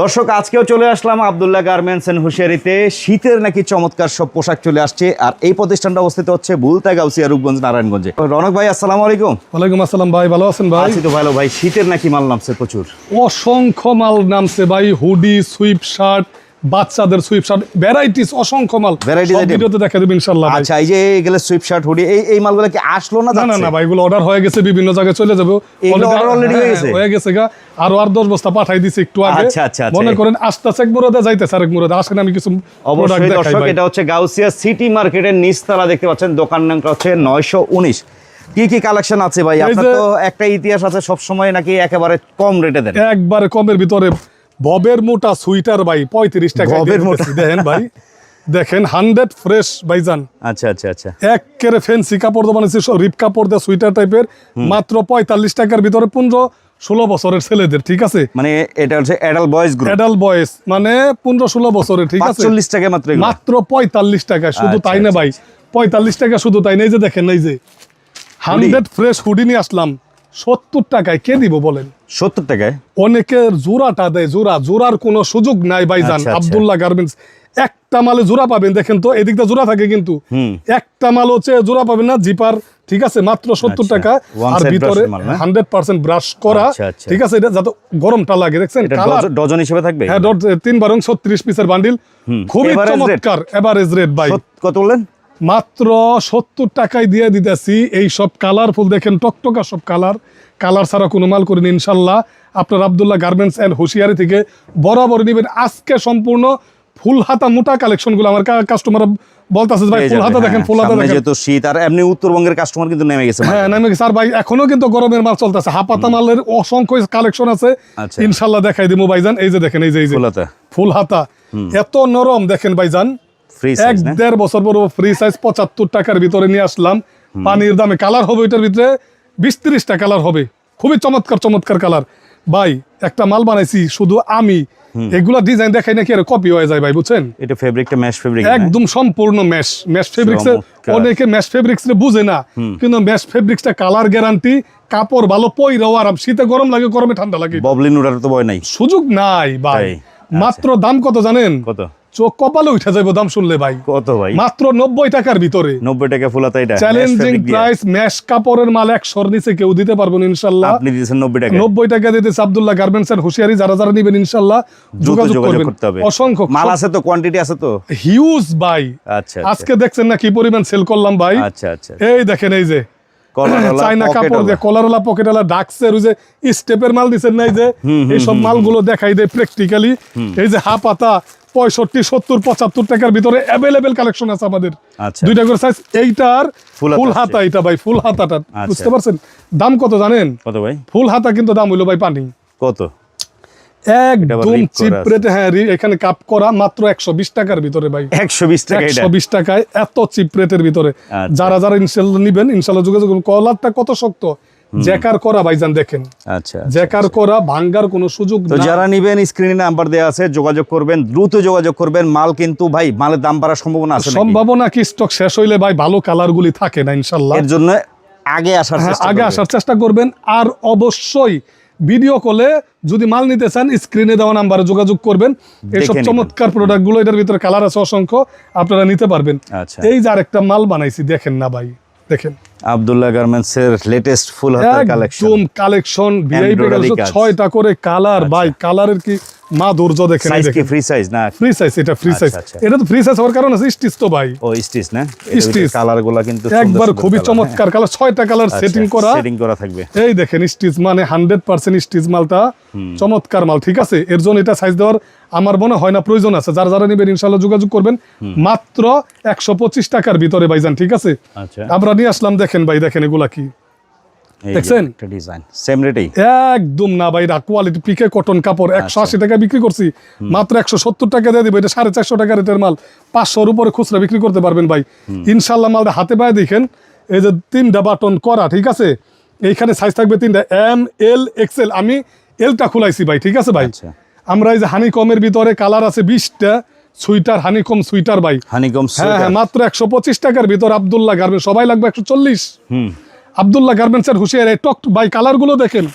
দর্শক আজকেও চলে আসলাম আবদুল্লাহ গার্মেন্টস এন্ড হুশিয়ারিতে। শীতের নাকি চমৎকার সব পোশাক চলে আসছে আর এই প্রতিষ্ঠানটা অবস্থিত হচ্ছে বুলতা গাউসিয়া রূপগঞ্জ নারায়ণগঞ্জে। রনক ভাই আসসালাম আলাইকুম। ওয়ালাইকুম আসসালাম ভাই ভালো আছেন ভাই? আছি তো ভালো ভাই শীতের নাকি মাল নামছে প্রচুর। অসংখ্য মাল নামছে ভাই হুডি সুইপ শার্ট বাচ্চাদের সুইপ শার্ট ভ্যারাইটিস অসংখ্য মাল। ভিডিওতে দেখা দেবে ইনশাল্লাহ আচ্ছা এই যে এগুলো সুইপ শার্ট হুডি এই এই মালগুলো কি আসলো না না না যাচ্ছে? না ভাই এগুলো অর্ডার হয়ে গেছে বিভিন্ন জায়গায় চলে যাবে। এগুলো Already- হয়ে হ্যাঁ, গেছে? হয়ে গেছে গা। আরও আর দশ বস্তা পাঠাই দিছি একটু আগে। আচ্ছা, আচ্ছা, আচ্ছা। মনে করেন এক মুরদে যাইতেছে আরেক মুরদে আসেন আমি কিছু অবশ্যই দর্শক এটা হচ্ছে গাউসিয়া সিটি মার্কেটের নিচতলা দেখতে পাচ্ছেন দোকান নামটা হচ্ছে নয়শো উনিশ। কি কি কালেকশন আছে ভাই? আপনার তো একটা ইতিহাস আছে সব সময় নাকি একেবারে কম রেটে দেন। একবারে কমের ভিতরে ববের মোটা সুইটার ভাই পঁয়ত্রিশ টাকা ববের মোটা। দেখেন ভাই দেখেন হান্ড্রেড ফ্রেশ ভাইজান। আচ্ছা আচ্ছা আচ্ছা। একেবারে ফ্যান্সি কাপড় দিয়ে বানিয়েছে সব রিপ কাপড় দিয়ে সুইটার টাইপের। মাত্র পঁয়তাল্লিশ টাকার ভিতরে পনেরো ষোলো বছরের ছেলেদের ঠিক আছে? মানে এটা হচ্ছে অ্যাডাল্ট বয়েজ গ্রুপ অ্যাডাল্ট বয়স মানে পনেরো ষোলো বছরের ঠিক আছে? চল্লিশ টাকা মাত্র মাত্র পঁয়তাল্লিশ টাকা শুধু আচ্ছা, তাই না আচ্ছা, ভাই? পঁয়তাল্লিশ টাকা শুধু তাই না? এই যে দেখেন এই যে হান্ড্রেড ফ্রেশ হুডি নিয়ে আসলাম সত্তর টাকায় কে দিব বলেন? সত্তর টাকায়? অনেকের জোড়াটা দেয় জোড়া জোড়ার কোনো সুযোগ নাই ভাইজান আচ্ছা, আচ্ছা। গার্মেন্টস একটা মালে জোড়া পাবেন দেখেন তো এদিকটা জোড়া থাকে কিন্তু। একটা মাল হচ্ছে জোড়া পাবেন না জিপার ঠিক আছে মাত্র সত্তর আচ্ছা, টাকা। আর ভিতরে? হান্ড্রেড পার্সেন্ট ব্রাশ করা। ঠিক আছে এটা যাতে গরমটা লাগে দেখছেন ডজন- ডজন হিসেবে থাকবে? হ্যাঁ তিন বারং ছত্রিশ পিসের বান্ডিল খুবই চমৎকার এভারেজ রেট সত- কত বললেন? মাত্র সত্তর টাকায় দিয়ে দিতেছি। এই সব কালারফুল দেখেন টকটকা সব কালার কালার ছাড়া কোনো মাল করিনি ইনশাল্লাহ। আপনার আবদুল্লাহ গার্মেন্টস অ্যান্ড হুশিয়ারি থেকে বরাবর নিবেন। আজকে সম্পূর্ণ ফুল হাতা মোটা কালেকশনগুলো আমার কাস্টমার বলতেছে ভাই ফুল হাতা হ্যাঁ। দেখেন ফুল হাতা দেখেন। যেহেতু শীত আর এমনি উত্তরবঙ্গের কাস্টমার কিন্তু নেমে গেছে হ্যাঁ নামে গেছে। আর ভাই এখনও কিন্তু গরমের মাল চলতেছে। হাপাতা মালের অসংখ্য কালেকশন আছে। আচ্ছা। ইনশাল্লাহ দেখাই দিব ভাইজান। এই যে দেখেন এই যে এই যে। ফুল হাতা। এত নরম দেখেন ভাইজান। এক দেড় বছর পর ফ্রি সাইজ পঁচাত্তর টাকার ভিতরে নিয়ে আসলাম। পানির দামে কালার হবে এটার ভিতরে বিশ ত্রিশটা কালার হবে। খুবই চমৎকার চমৎকার কালার। ভাই একটা মাল বানাইছি শুধু আমি। এগুলা ডিজাইন দেখাই নাকি আর কপি হয়ে যায় ভাই বুঝছেন? এটা ফেব্রিকটা ম্যাশ ফেব্রিক একদম সম্পূর্ণ ম্যাশ ম্যাশ ফেব্রিক্স অনেকে ম্যাশ ফেব্রিক্স বুঝে না। কিন্তু ম্যাশ ফেব্রিক্সটা কালার গ্যারান্টি কাপড় ভালো পইরাও আরাম। শীতে গরম লাগে গরমে ঠান্ডা লাগে। ববলিন উড়ার তো ভয় নাই। সুযোগ নাই ভাই। মাত্র দাম কত জানেন? কত? চোখ কপালে উঠে যাইব দাম শুনলে ভাই। কত ভাই? মাত্র নব্বই টাকার ভিতরে। নব্বই টাকা ফুলাতে এটা। চ্যালেঞ্জিং। প্রাইস ম্যাশ কাপড়ের মাল একশোর নিচে কেউ দিতে পারবেন ইনশাল্লাহ। আপনি দিয়েছেন নব্বই টাকা। নব্বই টাকা দিতেছে আব্দুল্লাহ গার্মেন্টস এর হুশিয়ারি যারা যারা নিবেন ইনশাল্লাহ যোগাযোগ করবেন। অসংখ্য। মাল আছে তো কোয়ান্টিটি আছে তো? হিউজ ভাই। আচ্ছা আজকে দেখছেন না কি পরিমাণ সেল করলাম ভাই। আচ্ছা আচ্ছা। এই দেখেন এই যে। কলারওয়ালা, চাইনা কাপড় পকেটওয়ালা। দিয়ে কলারওয়ালা পকেটওয়ালা ডাকসের ওই যে স্টেপের মাল দিচ্ছেন নাই যে। এই সব মালগুলো দেখাই দেয় প্র্যাকটিক্যালি এই যে হা পাতা পঁয়ষট্টি সত্তর পঁচাত্তর টাকার ভিতরে অ্যাভেলেবেল কালেকশন আছে আমাদের। আচ্ছা। দুইটা করে সাইজ এইটার ফুল হাতা এটা ভাই ফুল হাতাটা আচ্ছা। বুঝতে পারছেন? দাম কত জানেন? কত ভাই? ফুল হাতা কিন্তু দাম হইল ভাই পানি। কত? একদম চিপ আছে। রেটে হ্যাঁ এখানে কাপ করা মাত্র একশো বিশ টাকার ভিতরে ভাই। একশো বিশ টাকা একশো বিশ টাকায় এত চিপ রেটের ভিতরে। আচ্ছা। যারা যারা ইনশাল্লাহ নিবেন ইনশাল্লাহ যোগাযোগ কলারটা কত শক্ত? জ্যাকার করা ভাইজান দেখেন। আচ্ছা জ্যাকার করা ভাঙ্গার কোনো সুযোগ তো না যারা নিবেন স্ক্রিনে নাম্বার দেওয়া আছে যোগাযোগ করবেন দ্রুত যোগাযোগ করবেন। মাল কিন্তু ভাই মালের দাম বাড়ার সম্ভাবনা আছে সম্ভাবনা কি স্টক শেষ হইলে ভাই ভালো কালার গুলি থাকে না ইনশাল্লাহ। এর জন্য আগে আসার হ্যাঁ, চেষ্টা আগে আসার চেষ্টা করবেন। আর অবশ্যই ভিডিও কলে যদি মাল নিতে চান স্ক্রিনে দেওয়া নাম্বারে যোগাযোগ করবেন। এইসব। চমৎকার প্রোডাক্টগুলো এটার ভিতরে কালার আছে অসংখ্য আপনারা নিতে পারবেন। আচ্ছা। এই যে আরেকটা মাল বানাইছি দেখেন না ভাই দেখেন। আব্দুল্লাহ গার্মেন্টস এর লেটেস্ট ফুল হাতা কালেকশন কালেকশন ভিআইপি কালেকশন কাজ। ছয়টা করে কালার ভাই কালারের কি মা ধৈর্য দেখেন সাইজ কি? ফ্রি সাইজ না? ফ্রি সাইজ এটা ফ্রি আচ্ছা, সাইজ আচ্ছা। এটা তো ফ্রি সাইজ হওয়ার কারণ আছে স্টিচ তো ভাই। ও স্টিচ না? গুলা কিন্তু একবার খুবই চমৎকার কালার ছয়টা কালার সেটিং করা। সেটিং করা থাকবে। এই দেখেন স্টিচ মানে হান্ড্রেড পার্সেন্ট স্টিচ মালটা। চমৎকার মাল ঠিক আছে? এর জন্য এটা সাইজ দেওয়ার আমার মনে হয় না প্রয়োজন আছে। যারা যারা নেবেন ইনশাল্লাহ যোগাযোগ করবেন। মাত্র একশো পঁচিশ টাকার ভিতরে ভাইজান ঠিক আছে? আচ্ছা। আমরা নিয়ে আসলাম দেখেন ভাই দেখেন এগুলা কি। দেখছেন? একটা ডিজাইন সেম রেটেই একদম না ভাই কোয়ালিটি পিকে কটন কাপড় আচ্ছা। একশো আশি টাকা বিক্রি করছি। মাত্র একশো সত্তর টাকা দিয়ে দিবো এটা সাড়ে চারশো টাকা রেটের মাল। পাঁচশোর উপরে খুচরা বিক্রি করতে পারবেন ভাই। ইনশাল্লাহ মালটা হাতে পায়ে দেখেন এই যে তিনটা বাটন করা ঠিক আছে? এইখানে সাইজ থাকবে তিনটা এম এল এক্সেল আমি এলটা খুলাইছি ভাই ঠিক আছে ভাই? আচ্ছা। আমরা এই যে হানিকমের ভিতরে কালার আছে বিশটা সুইটার হানিকম সুইটার ভাই। হানিকম হ্যাঁ হ্যাঁ মাত্র একশো পঁচিশ টাকার ভিতর আবদুল্লাহ গার্মেন্টস সবাই লাগবে একশো চল্লিশ। হুম। আবদুল্লাহ গার্মেন্টস এর হুশিয়ার এই টক বাই কালারগুলো দেখেন।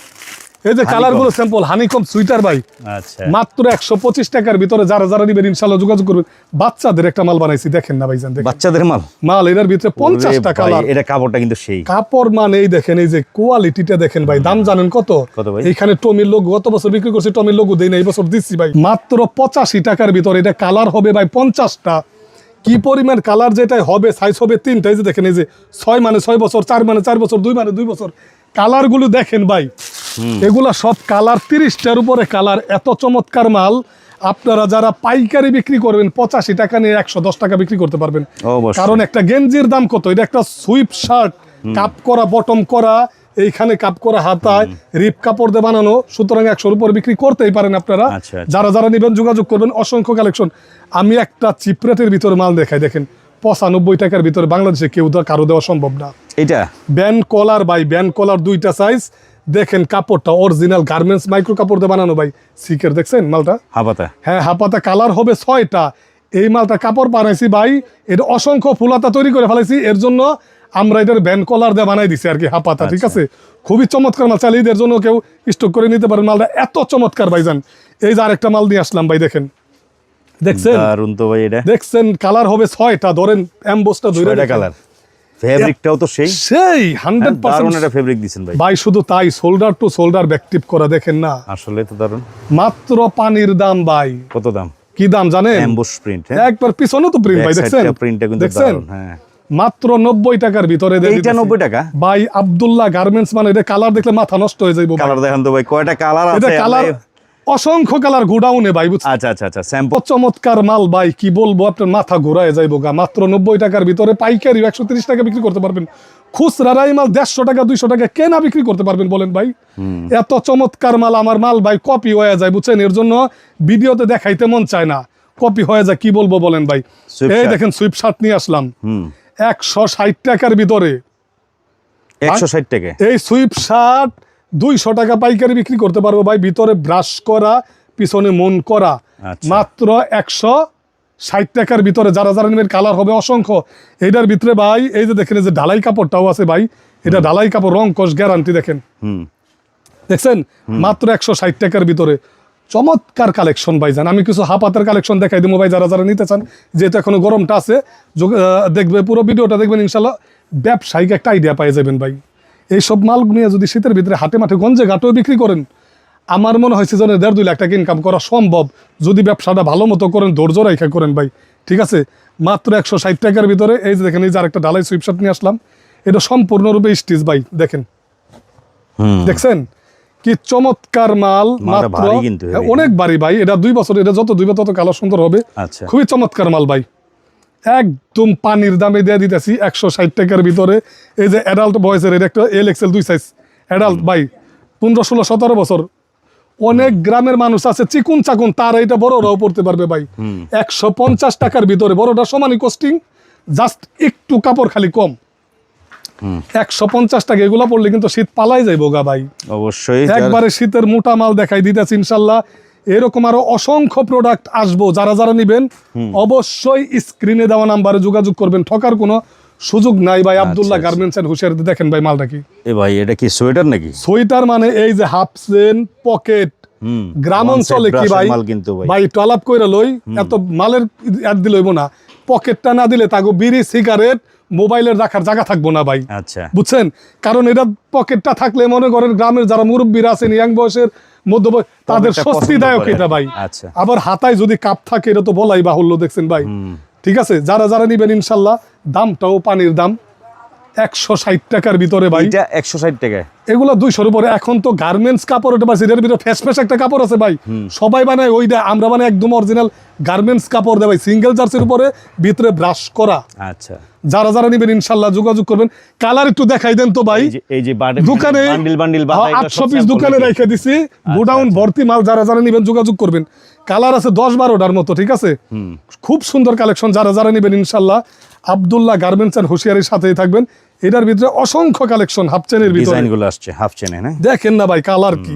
এই যে কালারগুলো স্যাম্পল হানিকম সুইটার ভাই। আচ্ছা। মাত্র একশো পঁচিশ টাকার ভিতরে যারা যারা নিবেন ইনশাল্লাহ যোগাযোগ করবেন। বাচ্চাদের একটা মাল বানাইছি দেখেন না ভাইজান দেখেন। বাচ্চাদের মাল? মাল এটার ভিতরে পঞ্চাশটা ভাই, কালার এটা কাপড়টা কিন্তু সেই। কাপড় মানে এই দেখেন এই যে কোয়ালিটিটা দেখেন ভাই। দাম জানেন কত? এইখানে টমির লোক গত বছর বিক্রি করছি টমির লোক দেই না এই বছর দিচ্ছি ভাই। মাত্র পঁচাশি টাকার ভিতরে এটা কালার হবে ভাই পঞ্চাশটা। কি পরিমাণ কালার যেটাই হবে সাইজ হবে তিনটাই যে দেখেন এই যে ছয় মানে ছয় বছর চার মানে চার বছর দুই মানে দুই বছর কালারগুলো দেখেন ভাই। এগুলা সব কালার তিরিশটার উপরে কালার এত চমৎকার মাল। আপনারা যারা পাইকারি বিক্রি করবেন পঁচাশি টাকা নিয়ে একশো দশ টাকা বিক্রি করতে পারবেন। কারণ একটা গেঞ্জির দাম কত? এটা একটা সুইপ শার্ট কাপ করা বটম করা এইখানে কাপ করা হাতায় রিপ কাপড় দিয়ে বানানো সুতরাং একশোর উপর বিক্রি করতেই পারেন আপনারা। আচ্ছা, আচ্ছা। যারা যারা নেবেন যোগাযোগ করবেন। অসংখ্য কালেকশন। আমি একটা চিপরেটের ভিতরে মাল দেখাই দেখেন। পঁচানব্বই টাকার ভিতরে বাংলাদেশে কেউ কারও দেওয়া সম্ভব না। এটা ব্যান কলার ভাই ব্যান কলার দুইটা সাইজ দেখেন কাপড়টা অরিজিনাল গার্মেন্টস মাইক্রো কাপড় দিয়ে বানানো ভাই। সিকের দেখছেন মালটা? হাবাতা হ্যাঁ হাপাতা কালার হবে ছয়টা। এই মালটা কাপড় বানাইছি ভাই এটা অসংখ্য ফুলাতা তৈরি করে ফেলাইছি। এর জন্য আমরা এটার ব্যান কলার দিয়ে বানাই দিছি আর কি হাপাতা ঠিক আছে? খুবই চমৎকার মাল চাইলে এদের জন্য কেউ স্টক করে নিতে পারেন মালটা এত চমৎকার ভাইজান। এই যে আরেকটা মাল দিয়ে আসলাম ভাই দেখেন। দেখছেন? দারুণ তো ভাই এটা। দেখছেন কালার হবে ছয়টা ধরেন কালার ফেব্রিকটাও তো সেই। সেই হ্যাঁ, ফেব্রিক ভাই। ভাই শুধু তাই শোল্ডার টু ব্যাকটিপ করা দেখেন না। আসলে তো দারুণ মাত্র পানির দাম ভাই। কত দাম? কি দাম জানেন? প্রিন্ট হ্যাঁ। একবার পিছনে তো প্রিন্ট ভাই দেখছেন? প্রিন্টটা কিন্তু দেখছেন? দারুণ হ্যাঁ। মাত্র নব্বই টাকার ভিতরে দিয়ে এইটা দিতেছি। 90 টাকা? ভাই আব্দুল্লাহ গার্মেন্টস মানে এটা কালার দেখলে মাথা নষ্ট হয়ে। কালার দেখান তো ভাই কয়টা কালার আছে? কালার অসংখ্য কালার গোডাউনে ভাই বুঝছেন? আচ্ছা আচ্ছা আচ্ছা স্যাম্পল চমৎকার মাল ভাই কি বলব আপনার মাথা ঘোরায় যাইব গা। মাত্র নব্বই টাকার ভিতরে পাইকারি একশো তিরিশ টাকা বিক্রি করতে পারবেন। খুচরারাই মাল দেড়শো টাকা দুইশো টাকা কেনা বিক্রি করতে পারবেন বলেন ভাই। এত চমৎকার মাল আমার মাল ভাই কপি হয়ে যায় বুঝছেন? এর জন্য ভিডিওতে দেখাইতে মন চায় না। কপি হয়ে যায় কি বলব বলেন ভাই? এই দেখেন সুইপ শার্ট নিয়ে আসলাম। একশো ষাট টাকার ভিতরে। একশো ষাট টাকা। এই সুইপ শার্ট দুইশো টাকা পাইকারি বিক্রি করতে পারব ভাই। ভিতরে ব্রাশ করা পিছনে মন করা। আচ্ছা। মাত্র একশো ষাট টাকার ভিতরে। যারা যারা নেবেন কালার হবে অসংখ্য। এটার ভিতরে ভাই এই যে দেখেন এই যে ঢালাই কাপড়টাও আছে ভাই। এটা ঢালাই কাপড় রং কষ গ্যারান্টি দেখেন। হুম। দেখছেন? মাত্র একশো ষাট টাকার ভিতরে। চমৎকার কালেকশন ভাই যান আমি কিছু হাফাতের কালেকশন দেখাই দেবো ভাই যারা যারা নিতে চান। যেহেতু এখনও গরমটা আছে দেখবে পুরো ভিডিওটা দেখবেন ইনশাল্লাহ ব্যবসায়িক একটা আইডিয়া পাই যাবেন ভাই। এইসব মাল নিয়ে যদি শীতের ভিতরে হাটে মাঠে গঞ্জে ঘাটেও বিক্রি করেন আমার মনে হয় সিজনে দেড় দুই লাখ টাকা ইনকাম করা সম্ভব। যদি ব্যবসাটা ভালো মতো করেন ধৈর্য রেখে করেন ভাই। ঠিক আছে? মাত্র একশো ষাট টাকার ভিতরে এই যে দেখেন এই যে আরেকটা ঢালাই সুইপশার্ট নিয়ে আসলাম। এটা সম্পূর্ণরূপে স্টিচ ভাই দেখেন। হুম। দেখছেন? কি চমৎকার মাল মাত্র। হ্যাঁ, অনেক ভারী ভাই এটা দুই বছর এটা যত দুই বছর তত কালার সুন্দর হবে। আচ্ছা। খুবই চমৎকার মাল ভাই। একদম পানির দামে দিয়ে দিতেছি একশো ষাট টাকার ভিতরে। এই যে অ্যাডাল্ট বয়সের এটা একটা এল এক্সেল দুই সাইজ অ্যাডাল্ট ভাই পনেরো ষোলো সতেরো বছর। অনেক গ্রামের মানুষ আছে চিকুন চাকুন তার এটা বড়রাও পড়তে পারবে ভাই। একশো পঞ্চাশ টাকার ভিতরে বড়টা সমানই কস্টিং জাস্ট একটু কাপড় খালি কম। একশো পঞ্চাশ টাকা এগুলা পড়লে কিন্তু শীত পালাই যাইব গা ভাই। অবশ্যই একবারে শীতের মোটা মাল দেখাই দিতেছি ইনশাল্লাহ। এরকম আরও অসংখ্য প্রোডাক্ট আসব যারা যারা নিবেন অবশ্যই স্ক্রিনে দেওয়া নাম্বারে যোগাযোগ করবেন। ঠকার কোনো সুযোগ নাই ভাই। আব্দুল্লাহ আচ্ছা। গার্মেন্টস এন্ড হুশিয়ার দেখেন ভাই মালটা কি। এ ভাই এটা কি সোয়েটার নাকি? সোয়েটার মানে এই যে হাফ চেন পকেট গ্রাম অঞ্চলে কি ভাই? মাল কিন্তু ভাই। একটু কইরা লই। এত মালের অ্যাড দিলে না। পকেটটা না দিলে তাগো বিড়ি সিগারেট মোবাইলের রাখার জায়গা থাকব না ভাই। আচ্ছা। বুঝছেন? কারণ এটা পকেটটা থাকলে মনে করেন গ্রামের যারা মুরব্বীরা আছেন ইয়াং বয়সের মধ্য তাদের স্বস্তিদায়ক এটা ভাই। আচ্ছা। আবার হাতায় যদি কাপ থাকে এটা তো বলাই বাহুল্য দেখছেন ভাই। ঠিক আছে? যারা যারা নিবেন ইনশাল্লাহ দামটাও পানির দাম। একশো ষাট টাকার ভিতরে ভাই। এটা একশো ষাট টাকা এগুলো দুইশোর উপরে। এখন তো গার্মেন্টস কাপড় ওটা পাচ্ছি এটার ভিতরে ফ্যাস ফ্যাস একটা কাপড় আছে ভাই। সবাই বানায় ওইটা আমরা মানে একদম অরিজিনাল গার্মেন্টস কাপড় দেয় ভাই। সিঙ্গেল জার্সির উপরে ভিতরে ব্রাশ করা। আচ্ছা। যারা যারা নিবেন ইনশাল্লাহ যোগাযোগ করবেন। কালার একটু দেখাই দেন তো ভাই। এই যে দোকানে হ্যাঁ, আটশো পিস দোকানে রেখে দিছি। গোডাউন ভর্তি মাল যারা যারা নিবেন যোগাযোগ করবেন। কালার আছে দশ বারোটার মতো ঠিক আছে? খুব সুন্দর কালেকশন যারা যারা নিবেন ইনশাল্লাহ। আবদুল্লাহ গার্মেন্টস এন্ড হুশিয়ারির সাথেই থাকবেন। এটার ভিতরে অসংখ্য কালেকশন হাফ চেনের ভিতরে। আসছে হাফ চেনে না? দেখেন না ভাই কালার কি?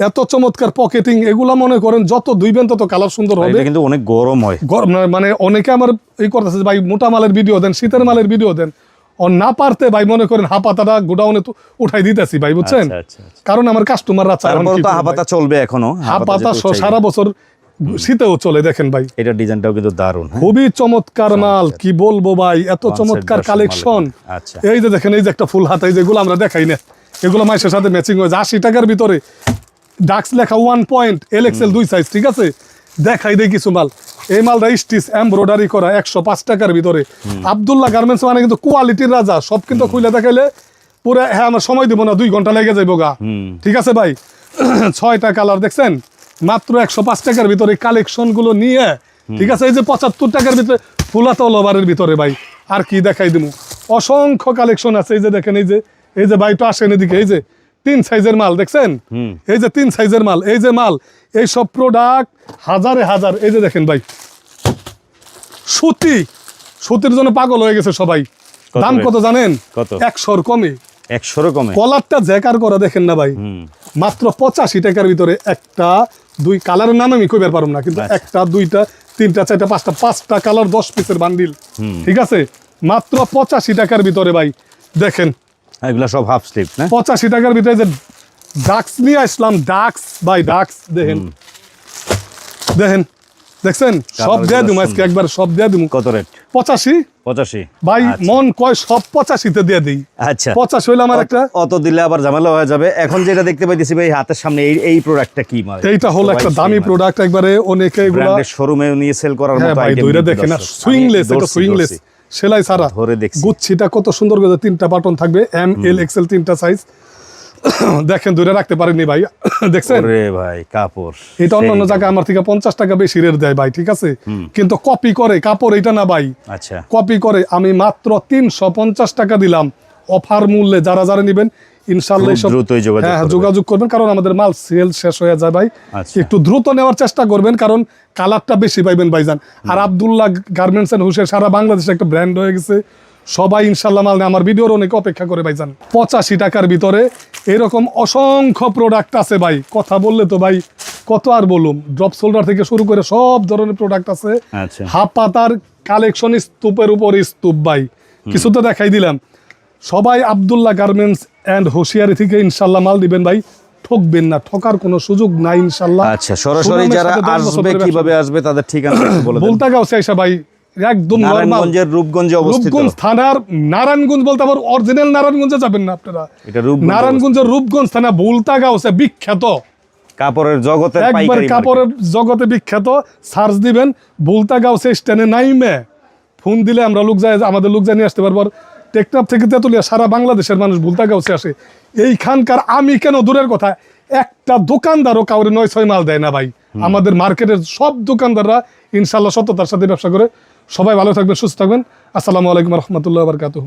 এত চমৎকার পকেটিং এগুলা মনে করেন যত দুইবেন তত কালার সুন্দর হবে। কিন্তু অনেক গরম হয়। গরম মানে অনেকে আমার এই করতেছে ভাই মোটা মালের ভিডিও দেন শীতের মালের ভিডিও দেন। ও না পারতে ভাই মনে করেন হাপাতাটা গোডাউনে তো উঠাই দিতেছি ভাই বুঝছেন? আচ্ছা, আচ্ছা, আচ্ছা। কারণ আমার কাস্টমাররা চায় হাপাতা চলবে এখনও হাপাতা সারা বছর শীতেও চলে দেখেন ভাই। এটা ডিজাইনটাও কিন্তু দারুণ হ্যাঁ? খুবই চমৎকার মাল কি বলব ভাই এত চমৎকার কালেকশন আচ্ছা। এই যে দেখেন এই যে একটা ফুল হাতা এই যেগুলো আমরা দেখাই না এগুলো মাইসের সাথে ম্যাচিং হয়ে যায় আশি টাকার ভিতরে ডাক্স লেখা ওয়ান পয়েন্ট এল এক্সেল দুই সাইজ ঠিক আছে? দেখাই দেই কিছু মাল। এই মালটা স্টিচ এমব্রয়ডারি করা একশো পাঁচ টাকার ভিতরে। আবদুল্লাহ গার্মেন্টস মানে কিন্তু কোয়ালিটির রাজা। সব কিন্তু খুলে দেখাইলে পুরো হ্যাঁ আমরা সময় দিব না দুই ঘণ্টা লেগে যাইব গা। ঠিক আছে ভাই? ছয়টা কালার দেখছেন? মাত্র একশো পাঁচ টাকার ভিতরে কালেকশনগুলো নিয়ে ঠিক আছে? এই যে পঁচাত্তর টাকার ভিতরে ফুলাতো লবারের ভিতরে ভাই আর কি দেখাই দিব অসংখ্য কালেকশন আছে। এই যে দেখেন এই যে এই যে ভাই আসেন এদিকে এই যে তিন সাইজের মাল দেখছেন? এই যে তিন সাইজের মাল এই যে মাল এই সব প্রোডাক্ট হাজারে হাজার এই যে দেখেন ভাই। সুতি সুতির জন্য পাগল হয়ে গেছে সবাই। দাম কত জানেন? একশোর কমে। একশোর কমে? কলারটা জ্যাকার করা দেখেন না ভাই। মাত্র পঁচাশি টাকার ভিতরে একটা দুই কালারের নাম আমি কইবার পারব না কিন্তু আচ্ছা। একটা দুইটা তিনটা চারটা পাঁচটা পাঁচটা কালার দশ পিসের বান্ডিল। ঠিক আছে? মাত্র পঁচাশি টাকার ভিতরে ভাই দেখেন। এগুলো সব হাফ স্লিভ না? পঁচাশি টাকার ভিতরে যে ডাক্স নিয়ে আসলাম ডাক্স বাই ডাক্স দেখেন। দেখেন দেখছেন? সব দেয়া দিমু আজকে একবার সব দেয়া দিমু। কত রেট? পঁচাশি? পঁচাশি। ভাই আচ্ছা। মন কয় সব পঁচাশিতে দিয়ে দিই। আচ্ছা। পঁচাশি হইলে আমার একটা অত দিলে আবার ঝামেলা হয়ে যাবে। এখন যেটা দেখতে পাইতেছি ভাই হাতের সামনে এই এই প্রোডাক্টটা কি মানে এইটা হলো একটা দামি প্রোডাক্ট একবারে অনেকে এগুলো শোরুমে নিয়ে সেল করার হ্যাঁ মতো ভাই দইরা দেখেন না সুইংলেস এটা সুইংলেস সেলাই সারা ধরে দেখছি। গুচ্ছিটা কত সুন্দর করে তিনটা বাটন থাকবে এম এল এক্সেল তিনটা সাইজ দেখেন দূরে রাখতে পারেনি ভাই। দেখছেন? ভাই কাপড়। এটা অন্য অন্য জায়গায় আমার থেকে পঞ্চাশ টাকা বেশি রেট দেয় ভাই ঠিক আছে? কিন্তু কপি করে কাপড় এটা না ভাই। আচ্ছা। কপি করে আমি মাত্র তিনশো পঞ্চাশ টাকা দিলাম অফার মূল্যে। যারা যারা নেবেন ইনশাল্লাহ হ্যাঁ করবেন। যোগাযোগ করবেন কারণ আমাদের মাল সেল শেষ হয়ে যায় ভাই। আচ্ছা। একটু দ্রুত নেওয়ার চেষ্টা করবেন কারণ কালারটা বেশি পাইবেন ভাইজান। আর আবদুল্লাহ গার্মেন্টস এন্ড হুসের সারা বাংলাদেশে একটা ব্র্যান্ড হয়ে গেছে। সবাই ইনশাল্লাহ মাল। আমার ভিডিওর অনেকে অপেক্ষা করে ভাই যান পঁচাশি টাকার ভিতরে এরকম অসংখ্য প্রোডাক্ট আছে ভাই। কথা বললে তো ভাই কত আর বলুম? ড্রপ শোল্ডার থেকে শুরু করে সব ধরনের প্রোডাক্ট আছে। আচ্ছা। হাফ পাতার কালেকশন স্তূপের উপর স্তূপ ভাই। কিছু তো দেখাই দিলাম। সবাই আবদুল্লাহ গার্মেন্টস অ্যান্ড হোশিয়ারি থেকে ইনশাল্লাহ মাল দিবেন ভাই। ঠকবেন না ঠকার কোনো সুযোগ নাই ইনশাল্লাহ আচ্ছা সরাসরি যারা আসবে কীভাবে আসবে তাদের ঠিকানা বলে বলতে গাও শেষা ভাই। একদম নারায়ণগঞ্জের রূপগঞ্জে অবস্থিত। রূপগঞ্জ থানার নারায়ণগঞ্জ বলতে আবার অরিজিনাল নারায়ণগঞ্জে যাবেন না আপনারা। এটা রূপগঞ্জ নারায়ণগঞ্জের রূপগঞ্জ থানা বুলতা বিখ্যাত। কাপড়ের জগতের একবার কাপড়ের জগতে বিখ্যাত। সার্চ দিবেন বুলতা স্ট্যান্ডে নাইমে। ফোন দিলে আমরা লোক যাই আমাদের লোক জানিয়ে আসতে পারব। টেকনাফ থেকে তেতুলিয়া সারা বাংলাদেশের মানুষ বুলতা গাঁওছে আসে। এইখানকার আমি কেন দূরের কথা? একটা দোকানদারও কাউরে নয় ছয় মাল দেয় না ভাই। আমাদের মার্কেটের সব দোকানদাররা ইনশাল্লাহ সততার সাথে ব্যবসা করে সবাই ভালো থাকবেন সুস্থ থাকবেন। আসসালামু আলাইকুম রহমতুল্লাহ বারকাতুহ।